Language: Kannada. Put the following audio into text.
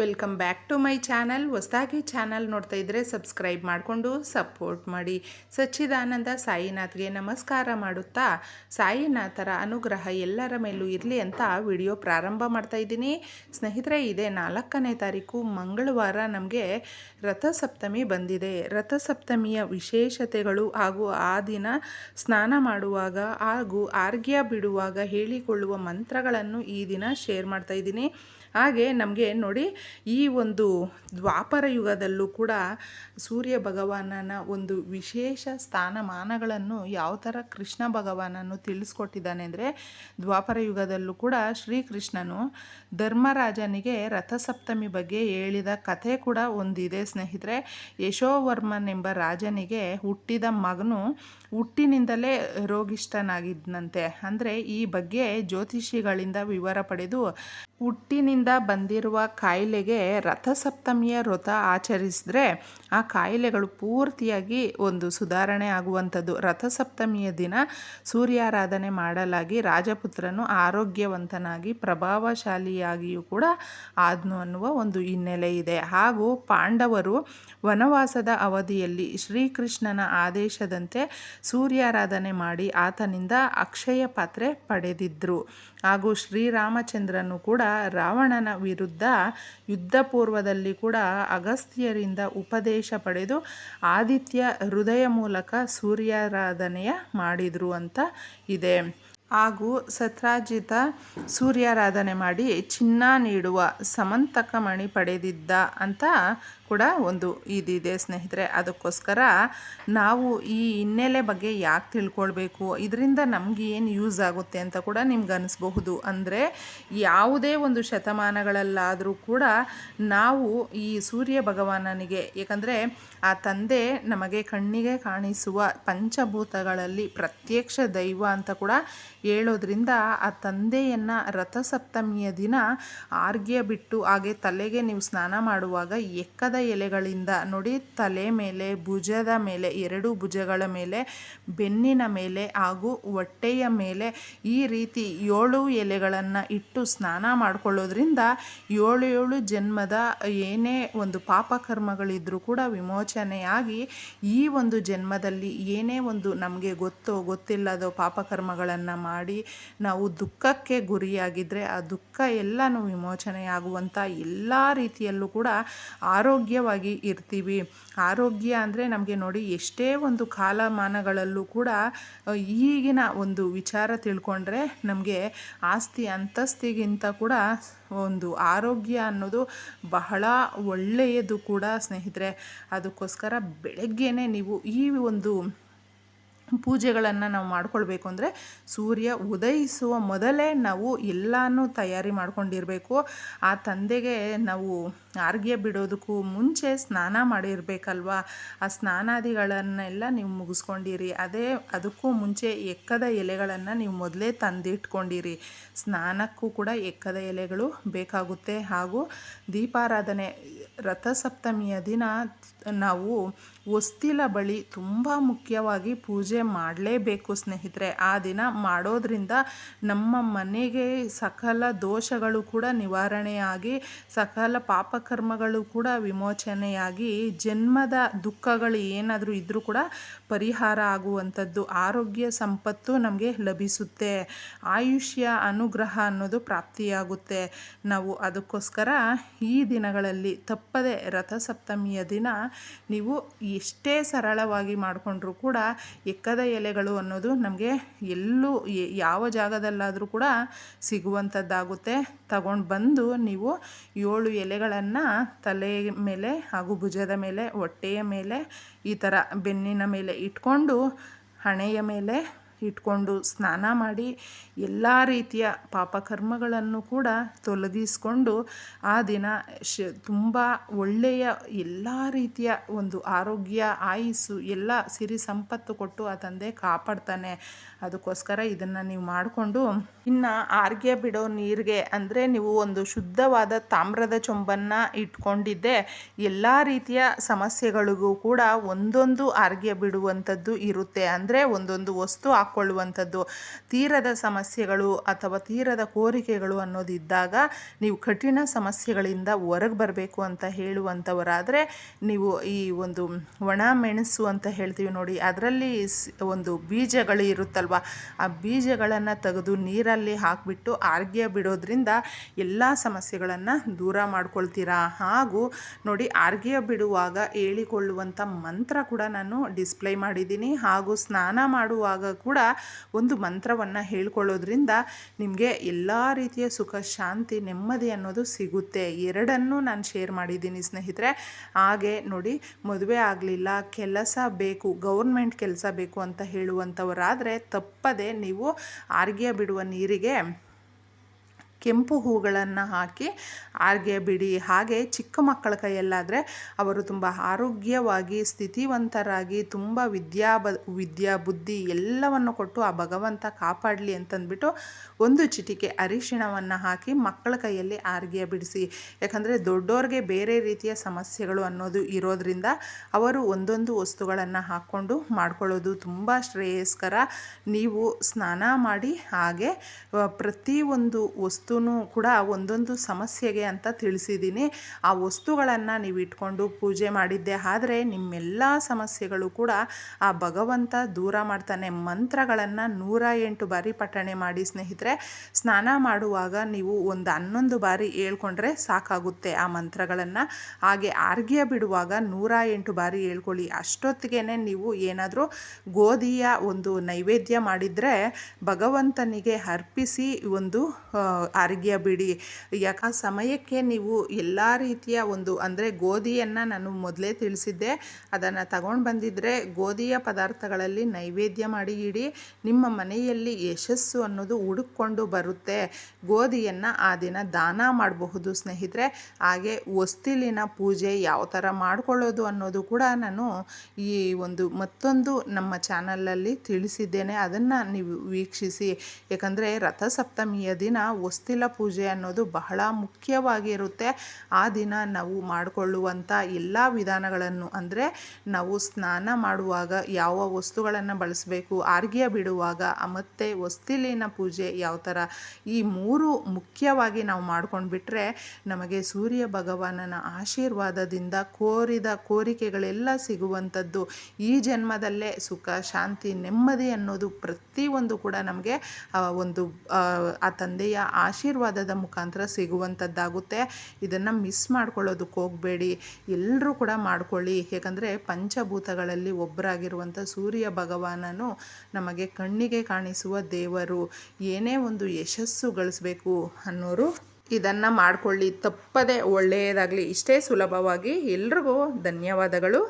Welcome back to my channel. ಹೊಸದಾಗಿ ಚಾನಲ್ ನೋಡ್ತಾ ಇದ್ದರೆ ಸಬ್ಸ್ಕ್ರೈಬ್ ಮಾಡಿಕೊಂಡು ಸಪೋರ್ಟ್ ಮಾಡಿ. ಸಚ್ಚಿದಾನಂದ ಸಾಯಿನಾಥ್ಗೆ ನಮಸ್ಕಾರ ಮಾಡುತ್ತಾ, ಸಾಯಿನಾಥರ ಅನುಗ್ರಹ ಎಲ್ಲರ ಮೇಲೂ ಇರಲಿ ಅಂತ ವಿಡಿಯೋ ಪ್ರಾರಂಭ ಮಾಡ್ತಾ ಇದ್ದೀನಿ. ಸ್ನೇಹಿತರೆ, ಇದೇ ನಾಲ್ಕನೇ ತಾರೀಕು ಮಂಗಳವಾರ ನಮಗೆ ರಥಸಪ್ತಮಿ ಬಂದಿದೆ. ರಥಸಪ್ತಮಿಯ ವಿಶೇಷತೆಗಳು ಹಾಗೂ ಆ ದಿನ ಸ್ನಾನ ಮಾಡುವಾಗ ಹಾಗೂ ಆರ್ಗ್ಯ ಬಿಡುವಾಗ ಹೇಳಿಕೊಳ್ಳುವ ಮಂತ್ರಗಳನ್ನು ಈ ದಿನ ಶೇರ್ ಮಾಡ್ತಾ ಇದ್ದೀನಿ. ಹಾಗೆ ನಮಗೆ ನೋಡಿ ಈ ಒಂದು ದ್ವಾಪರ ಯುಗದಲ್ಲೂ ಕೂಡ ಸೂರ್ಯ ಭಗವಾನನ ಒಂದು ವಿಶೇಷ ಸ್ಥಾನಮಾನಗಳನ್ನು ಯಾವ ಥರ ಕೃಷ್ಣ ಭಗವಾನನು ತಿಳಿಸ್ಕೊಟ್ಟಿದ್ದಾನೆ ಅಂದರೆ ದ್ವಾಪರ ಯುಗದಲ್ಲೂ ಕೂಡ ಶ್ರೀಕೃಷ್ಣನು ಧರ್ಮರಾಜನಿಗೆ ರಥಸಪ್ತಮಿ ಬಗ್ಗೆ ಹೇಳಿದ ಕಥೆ ಕೂಡ ಒಂದಿದೆ ಸ್ನೇಹಿತರೆ. ಯಶೋವರ್ಮನ್ ಎಂಬ ರಾಜನಿಗೆ ಹುಟ್ಟಿದ ಮಗನು ಹುಟ್ಟಿನಿಂದಲೇ ರೋಗಿಷ್ಠನಾಗಿದ್ದನಂತೆ ಅಂದರೆ ಈ ಬಗ್ಗೆ ಜ್ಯೋತಿಷಿಗಳಿಂದ ವಿವರ ಪಡೆದು ಹುಟ್ಟಿನಿಂದ ಬಂದಿರುವ ಕಾಯಿಲೆಗೆ ರಥಸಪ್ತಮಿಯ ವ್ರತ ಆಚರಿಸಿದ್ರೆ ಆ ಕಾಯಿಲೆಗಳು ಪೂರ್ತಿಯಾಗಿ ಒಂದು ಸುಧಾರಣೆ ಆಗುವಂಥದ್ದು. ರಥಸಪ್ತಮಿಯ ದಿನ ಸೂರ್ಯಾರಾಧನೆ ಮಾಡಲಾಗಿ ರಾಜಪುತ್ರನು ಆರೋಗ್ಯವಂತನಾಗಿ ಪ್ರಭಾವಶಾಲಿಯಾಗಿಯೂ ಕೂಡ ಆದ್ನು ಅನ್ನುವ ಒಂದು ಹಿನ್ನೆಲೆ ಇದೆ. ಹಾಗೂ ಪಾಂಡವರು ವನವಾಸದ ಅವಧಿಯಲ್ಲಿ ಶ್ರೀಕೃಷ್ಣನ ಆದೇಶದಂತೆ ಸೂರ್ಯಾರಾಧನೆ ಮಾಡಿ ಆತನಿಂದ ಅಕ್ಷಯ ಪಾತ್ರೆ ಪಡೆದಿದ್ದರು ಹಾಗೂ ಶ್ರೀರಾಮಚಂದ್ರನು ಕೂಡ ರಾವಣನ ವಿರುದ್ಧ ಯುದ್ಧ ಪೂರ್ವದಲ್ಲಿ ಕೂಡ ಅಗಸ್ತ್ಯರಿಂದ ಉಪದೇಶ ಪಡೆದು ಆದಿತ್ಯ ಹೃದಯ ಮೂಲಕ ಸೂರ್ಯಾರಾಧನೆಯ ಮಾಡಿದರು ಅಂತ ಇದೆ. ಹಾಗೂ ಸತ್ರಾಜಿತ ಸೂರ್ಯಾರಾಧನೆ ಮಾಡಿ ಚಿನ್ನ ನೀಡುವ ಸಮಂತಕ ಮಣಿ ಪಡೆದಿದ್ದ ಅಂತ ಕೂಡ ಒಂದು ಇದಿದೆ ಸ್ನೇಹಿತರೆ. ಅದಕ್ಕೋಸ್ಕರ ನಾವು ಈ ಹಿನ್ನೆಲೆ ಬಗ್ಗೆ ಯಾಕೆ ತಿಳ್ಕೊಳ್ಬೇಕು? ಇದರಿಂದ ನಮಗೆ ಏನು ಯೂಸ್ ಆಗುತ್ತೆ ಅಂತ ಕೂಡ ನಿಮ್ಗೆ ಅನಿಸ್ಬಹುದು. ಅಂದರೆ ಯಾವುದೇ ಒಂದು ಶತಮಾನಗಳಲ್ಲಾದರೂ ಕೂಡ ನಾವು ಈ ಸೂರ್ಯ ಭಗವಾನನಿಗೆ, ಏಕೆಂದರೆ ಆ ತಂದೆ ನಮಗೆ ಕಣ್ಣಿಗೆ ಕಾಣಿಸುವ ಪಂಚಭೂತಗಳಲ್ಲಿ ಪ್ರತ್ಯಕ್ಷ ದೈವ ಅಂತ ಕೂಡ ಹೇಳೋದ್ರಿಂದ ಆ ತಂದೆಯನ್ನು ರಥಸಪ್ತಮಿಯ ದಿನ ಆರ್ಗ್ಯ ಬಿಟ್ಟು ಹಾಗೆ ತಲೆಗೆ ನೀವು ಸ್ನಾನ ಮಾಡುವಾಗ ಎಕ್ಕದ ಎಲೆಗಳಿಂದ ನೋಡಿ ತಲೆ ಮೇಲೆ, ಭುಜದ ಮೇಲೆ, ಎರಡು ಭುಜಗಳ ಮೇಲೆ, ಬೆನ್ನಿನ ಮೇಲೆ ಹಾಗೂ ಹೊಟ್ಟೆಯ ಮೇಲೆ ಈ ರೀತಿ ಏಳು ಎಲೆಗಳನ್ನು ಇಟ್ಟು ಸ್ನಾನ ಮಾಡಿಕೊಳ್ಳೋದ್ರಿಂದ ಏಳು ಏಳು ಜನ್ಮದ ಏನೇ ಒಂದು ಪಾಪಕರ್ಮಗಳಿದ್ರೂ ಕೂಡ ವಿಮೋಚನೆಯಾಗಿ ಈ ಒಂದು ಜನ್ಮದಲ್ಲಿ ಏನೇ ಒಂದು ನಮಗೆ ಗೊತ್ತೋ ಗೊತ್ತಿಲ್ಲದೋ ಪಾಪಕರ್ಮಗಳನ್ನು ಮಾಡಿ ನಾವು ದುಃಖಕ್ಕೆ ಗುರಿಯಾಗಿದ್ದರೆ ಆ ದುಃಖ ಎಲ್ಲನೂ ವಿಮೋಚನೆಯಾಗುವಂಥ ಎಲ್ಲ ರೀತಿಯಲ್ಲೂ ಕೂಡ ಆರೋಗ್ಯವಾಗಿ ಇರ್ತೀವಿ. ಆರೋಗ್ಯ ಅಂದರೆ ನಮಗೆ ನೋಡಿ ಎಷ್ಟೇ ಒಂದು ಕಾಲಮಾನಗಳಲ್ಲೂ ಕೂಡ ಈಗಿನ ಒಂದು ವಿಚಾರ ತಿಳ್ಕೊಂಡ್ರೆ ನಮಗೆ ಆಸ್ತಿ ಅಂತಸ್ತಿಗಿಂತ ಕೂಡ ಒಂದು ಆರೋಗ್ಯ ಅನ್ನೋದು ಬಹಳ ಒಳ್ಳೆಯದು ಕೂಡ ಸ್ನೇಹಿತರೆ. ಅದಕ್ಕೋಸ್ಕರ ಬೆಳಗ್ಗೆನೇ ನೀವು ಈ ಒಂದು ಪೂಜೆಗಳನ್ನು ನಾವು ಮಾಡ್ಕೊಳ್ಬೇಕು ಅಂದರೆ ಸೂರ್ಯ ಉದಯಿಸುವ ಮೊದಲೇ ನಾವು ಎಲ್ಲನೂ ತಯಾರಿ ಮಾಡ್ಕೊಂಡಿರಬೇಕು. ಆ ತಂದೆಗೆ ನಾವು ಆರ್ಗ್ಯ ಬಿಡೋದಕ್ಕೂ ಮುಂಚೆ ಸ್ನಾನ ಮಾಡಿರಬೇಕಲ್ವಾ? ಆ ಸ್ನಾನಾದಿಗಳನ್ನೆಲ್ಲ ನೀವು ಮುಗಿಸ್ಕೊಂಡಿರಿ. ಅದೇ ಅದಕ್ಕೂ ಮುಂಚೆ ಎಕ್ಕದ ಎಲೆಗಳನ್ನು ನೀವು ಮೊದಲೇ ತಂದಿಟ್ಕೊಂಡಿರಿ. ಸ್ನಾನಕ್ಕೂ ಕೂಡ ಎಕ್ಕದ ಎಲೆಗಳು ಬೇಕಾಗುತ್ತೆ. ಹಾಗೂ ದೀಪಾರಾಧನೆ ರಥಸಪ್ತಮಿಯ ದಿನ ನಾವು ಹೊಸ್ತಿಲ ಬಳಿ ತುಂಬ ಮುಖ್ಯವಾಗಿ ಪೂಜೆ ಮಾಡಲೇಬೇಕು ಸ್ನೇಹಿತರೆ. ಆ ದಿನ ಮಾಡೋದ್ರಿಂದ ನಮ್ಮ ಮನೆಗೆ ಸಕಲ ದೋಷಗಳು ಕೂಡ ನಿವಾರಣೆಯಾಗಿ, ಸಕಲ ಪಾಪಕರ್ಮಗಳು ಕೂಡ ವಿಮೋಚನೆಯಾಗಿ, ಜನ್ಮದ ದುಃಖಗಳು ಏನಾದರೂ ಇದ್ದರೂ ಕೂಡ ಪರಿಹಾರ ಆಗುವಂಥದ್ದು, ಆರೋಗ್ಯ ಸಂಪತ್ತು ನಮಗೆ ಲಭಿಸುತ್ತೆ. ಆಯುಷ್ಯ, ಅನುಗ್ರಹ ಅನ್ನೋದು ಪ್ರಾಪ್ತಿಯಾಗುತ್ತೆ. ನಾವು ಅದಕ್ಕೋಸ್ಕರ ಈ ದಿನಗಳಲ್ಲಿ ತಪ್ಪದೆ ರಥಸಪ್ತಮಿಯ ದಿನ ನೀವು ಎಷ್ಟೇ ಸರಳವಾಗಿ ಮಾಡಿಕೊಂಡ್ರೂ ಕೂಡ ಎಕ್ಕದ ಎಲೆಗಳು ಅನ್ನೋದು ನಮಗೆ ಎಲ್ಲೂ ಯಾವ ಜಾಗದಲ್ಲಾದರೂ ಕೂಡ ಸಿಗುವಂಥದ್ದಾಗುತ್ತೆ. ತಗೊಂಡು ಬಂದು ನೀವು ಏಳು ಎಲೆಗಳನ್ನು ತಲೆ ಮೇಲೆ ಹಾಗೂ ಭುಜದ ಮೇಲೆ, ಹೊಟ್ಟೆಯ ಮೇಲೆ ಈ ಥರ ಬೆನ್ನಿನ ಮೇಲೆ ಇಟ್ಕೊಂಡು ಹಣೆಯ ಮೇಲೆ ಇಟ್ಕೊಂಡು ಸ್ನಾನ ಮಾಡಿ ಎಲ್ಲ ರೀತಿಯ ಪಾಪಕರ್ಮಗಳನ್ನು ಕೂಡ ತೊಲಗಿಸ್ಕೊಂಡು ಆ ದಿನ ಶ ತುಂಬ ಒಳ್ಳೆಯ ಎಲ್ಲ ರೀತಿಯ ಒಂದು ಆರೋಗ್ಯ, ಆಯಸ್ಸು, ಎಲ್ಲ ಸಿರಿ ಸಂಪತ್ತು ಕೊಟ್ಟು ಆ ತಂದೆ ಕಾಪಾಡ್ತಾನೆ. ಅದಕ್ಕೋಸ್ಕರ ಇದನ್ನು ನೀವು ಮಾಡಿಕೊಂಡು ಇನ್ನು ಆರ್ಗ್ಯ ಬಿಡೋ ನೀರಿಗೆ ಅಂದರೆ ನೀವು ಒಂದು ಶುದ್ಧವಾದ ತಾಮ್ರದ ಚೊಂಬನ್ನು ಇಟ್ಕೊಂಡಿದ್ದೆ, ಎಲ್ಲ ರೀತಿಯ ಸಮಸ್ಯೆಗಳಿಗೂ ಕೂಡ ಒಂದೊಂದು ಆರ್ಗ್ಯ ಬಿಡುವಂಥದ್ದು ಇರುತ್ತೆ. ಅಂದರೆ ಒಂದೊಂದು ವಸ್ತು ಹಾಕ್ಕೊಳ್ಳುವಂಥದ್ದು ತೀರದ ಸಮಸ್ಯೆಗಳು ಅಥವಾ ತೀರದ ಕೋರಿಕೆಗಳು ಅನ್ನೋದಿದ್ದಾಗ ನೀವು ಕಠಿಣ ಸಮಸ್ಯೆಗಳಿಂದ ಹೊರಗೆ ಬರಬೇಕು ಅಂತ ಹೇಳುವಂಥವರಾದರೆ ನೀವು ಈ ಒಂದು ಒಣ ಮೆಣಸು ಅಂತ ಹೇಳ್ತೀವಿ ನೋಡಿ, ಅದರಲ್ಲಿ ಒಂದು ಬೀಜಗಳು ಇರುತ್ತಲ್ವ? ಆ ಬೀಜಗಳನ್ನು ತೆಗೆದು ನೀರಲ್ಲಿ ಹಾಕಿಬಿಟ್ಟು ಆರ್ಗ್ಯ ಬಿಡೋದ್ರಿಂದ ಎಲ್ಲ ಸಮಸ್ಯೆಗಳನ್ನು ದೂರ ಮಾಡ್ಕೊಳ್ತೀರಾ? ಹಾಗೂ ನೋಡಿ ಆರ್ಗ್ಯ ಬಿಡುವಾಗ ಹೇಳಿಕೊಳ್ಳುವಂಥ ಮಂತ್ರ ಕೂಡ ನಾನು ಡಿಸ್ಪ್ಲೇ ಮಾಡಿದ್ದೀನಿ. ಹಾಗೂ ಸ್ನಾನ ಮಾಡುವಾಗ ಕೂಡ ಒಂದು ಮಂತ್ರವನ್ನು ಹೇಳ್ಕೊಳ್ಳೋದ್ರಿಂದ ನಿಮಗೆ ಎಲ್ಲ ರೀತಿಯ ಸುಖ, ಶಾಂತಿ, ನೆಮ್ಮದಿ ಅನ್ನೋದು ಸಿಗುತ್ತೆ. ಎರಡನ್ನೂ ನಾನು ಶೇರ್ ಮಾಡಿದ್ದೀನಿ ಸ್ನೇಹಿತರೆ. ಹಾಗೆ ನೋಡಿ, ಮದುವೆ ಆಗಲಿಲ್ಲ, ಕೆಲಸ ಬೇಕು ಗೌರ್ಮೆಂಟ್ ಕೆಲಸ ಬೇಕು ಅಂತ ಹೇಳುವಂಥವರಾದರೆ ತಪ್ಪದೆ ನೀವು ಆರ್ಗ್ಯ ಬಿಡುವ ನೀರಿಗೆ ಕೆಂಪು ಹೂಗಳನ್ನು ಹಾಕಿ ಆರ್ಗೆ, ಬಿಡಿ, ಹಾಗೆ ಚಿಕ್ಕ ಮಕ್ಕಳ ಕೈಯಲ್ಲಾದರೆ ಅವರು ತುಂಬ ಆರೋಗ್ಯವಾಗಿ, ಸ್ಥಿತಿವಂತರಾಗಿ, ತುಂಬ ವಿದ್ಯಾ ಬ, ವಿದ್ಯಾ ಬುದ್ಧಿ ಎಲ್ಲವನ್ನು ಕೊಟ್ಟು ಆ ಭಗವಂತ ಕಾಪಾಡಲಿ ಅಂತಂದ್ಬಿಟ್ಟು ಒಂದು ಚಿಟಿಕೆ ಅರಿಶಿಣವನ್ನು ಹಾಕಿ ಮಕ್ಕಳ ಕೈಯಲ್ಲಿ ಆರ್ಗ್ಯ ಬಿಡಿಸಿ. ಯಾಕಂದರೆ ದೊಡ್ಡೋರಿಗೆ ಬೇರೆ ರೀತಿಯ ಸಮಸ್ಯೆಗಳು ಅನ್ನೋದು ಇರೋದ್ರಿಂದ ಅವರು ಒಂದೊಂದು ವಸ್ತುಗಳನ್ನು ಹಾಕ್ಕೊಂಡು ಮಾಡ್ಕೊಳ್ಳೋದು ತುಂಬ ಶ್ರೇಯಸ್ಕರ. ನೀವು ಸ್ನಾನ ಮಾಡಿ ಹಾಗೆ ಪ್ರತಿಯೊಂದು ಪ್ರತಿಯೊಂದು ವಸ್ತುನೂ ಕೂಡ ಒಂದೊಂದು ಸಮಸ್ಯೆಗೆ ಅಂತ ತಿಳಿಸಿದ್ದೀನಿ. ಆ ವಸ್ತುಗಳನ್ನು ನೀವು ಇಟ್ಕೊಂಡು ಪೂಜೆ ಮಾಡಿದ್ದೆ ಆದರೆ ನಿಮ್ಮೆಲ್ಲ ಸಮಸ್ಯೆಗಳು ಕೂಡ ಆ ಭಗವಂತ ದೂರ ಮಾಡ್ತಾನೆ. ಮಂತ್ರಗಳನ್ನು ನೂರ ಎಂಟು ಬಾರಿ ಪಠಣೆ ಮಾಡಿ ಸ್ನೇಹಿತರೆ, ಸ್ನಾನ ಮಾಡುವಾಗ ನೀವು ಒಂದು ಹನ್ನೊಂದು ಬಾರಿ ಹೇಳ್ಕೊಂಡ್ರೆ ಸಾಕಾಗುತ್ತೆ ಆ ಮಂತ್ರಗಳನ್ನು. ಹಾಗೆ ಆರ್ಗ್ಯ ಬಿಡುವಾಗ ನೂರ ಎಂಟು ಬಾರಿ ಹೇಳ್ಕೊಳ್ಳಿ. ಅಷ್ಟೊತ್ತಿಗೆ ನೀವು ಏನಾದರೂ ಗೋಧಿಯ ಒಂದು ನೈವೇದ್ಯ ಮಾಡಿದರೆ ಭಗವಂತನಿಗೆ ಅರ್ಪಿಸಿ ಒಂದು ಅರ್ಘ್ಯ ಬಿಡಿ. ಯಾಕೆ? ಸಮಯಕ್ಕೆ ನೀವು ಎಲ್ಲ ರೀತಿಯ ಒಂದು, ಅಂದರೆ ಗೋಧಿಯನ್ನು ನಾನು ಮೊದಲೇ ತಿಳಿಸಿದ್ದೆ. ಅದನ್ನು ತಗೊಂಡು ಬಂದಿದ್ದರೆ ಗೋಧಿಯ ಪದಾರ್ಥಗಳಲ್ಲಿ ನೈವೇದ್ಯ ಮಾಡಿ ಇಡಿ. ನಿಮ್ಮ ಮನೆಯಲ್ಲಿ ಯಶಸ್ಸು ಅನ್ನೋದು ಹುಡುಕೊಂಡು ಬರುತ್ತೆ. ಗೋಧಿಯನ್ನು ಆ ದಿನ ದಾನ ಮಾಡಬಹುದು ಸ್ನೇಹಿತರೆ. ಹಾಗೆ ಹೊಸ್ತಿಲಿನ ಪೂಜೆ ಯಾವ ಥರ ಮಾಡ್ಕೊಳ್ಳೋದು ಅನ್ನೋದು ಕೂಡ ನಾನು ಈ ಒಂದು ಮತ್ತೊಂದು ನಮ್ಮ ಚಾನಲಲ್ಲಿ ತಿಳಿಸಿದ್ದೇನೆ. ಅದನ್ನು ನೀವು ವೀಕ್ಷಿಸಿ. ಯಾಕಂದರೆ ರಥಸಪ್ತಮಿಯ ದಿನ ಹೊಸ್ತಿಲ ಪೂಜೆ ಅನ್ನೋದು ಬಹಳ ಮುಖ್ಯವಾಗಿರುತ್ತೆ ಆ ದಿನ ನಾವು ಮಾಡಿಕೊಳ್ಳುವಂಥ ಎಲ್ಲ ವಿಧಾನಗಳನ್ನು ಅಂದರೆ ನಾವು ಸ್ನಾನ ಮಾಡುವಾಗ ಯಾವ ವಸ್ತುಗಳನ್ನು ಬಳಸಬೇಕು ಆರ್ಗ್ಯ ಬಿಡುವಾಗ ಮತ್ತು ಹೊಸ್ತಿಲಿನ ಪೂಜೆ ಯಾವ ಥರ ಈ ಮೂರು ಮುಖ್ಯವಾಗಿ ನಾವು ಮಾಡ್ಕೊಂಡು ಬಿಟ್ಟರೆ ನಮಗೆ ಸೂರ್ಯ ಭಗವಾನನ ಆಶೀರ್ವಾದದಿಂದ ಕೋರಿದ ಕೋರಿಕೆಗಳೆಲ್ಲ ಸಿಗುವಂಥದ್ದು. ಈ ಜನ್ಮದಲ್ಲೇ ಸುಖ ಶಾಂತಿ ನೆಮ್ಮದಿ ಅನ್ನೋದು ಪ್ರತಿಯೊಂದು ಕೂಡ ನಮಗೆ ಒಂದು ಆ, ತಂದೆಯ ತಂದೆಯ ಆಶೀರ್ವಾದದ ಮುಖಾಂತರ ಸಿಗುವಂಥದ್ದಾಗುತ್ತೆ. ಇದನ್ನು ಮಿಸ್ ಮಾಡ್ಕೊಳ್ಳೋದಕ್ಕೆ ಹೋಗಬೇಡಿ. ಎಲ್ಲರೂ ಕೂಡ ಮಾಡ್ಕೊಳ್ಳಿ. ಏಕೆಂದರೆ ಪಂಚಭೂತಗಳಲ್ಲಿ ಒಬ್ಬರಾಗಿರುವಂಥ ಸೂರ್ಯ ಭಗವಾನನು ನಮಗೆ ಕಣ್ಣಿಗೆ ಕಾಣಿಸುವ ದೇವರು. ಏನೇ ಒಂದು ಯಶಸ್ಸು ಗಳಿಸ್ಬೇಕು ಅನ್ನೋರು ಇದನ್ನು ಮಾಡಿಕೊಳ್ಳಿ. ತಪ್ಪದೆ ಒಳ್ಳೆಯದಾಗಲಿ ಇಷ್ಟೇ ಸುಲಭವಾಗಿ ಎಲ್ರಿಗೂ ಧನ್ಯವಾದಗಳು.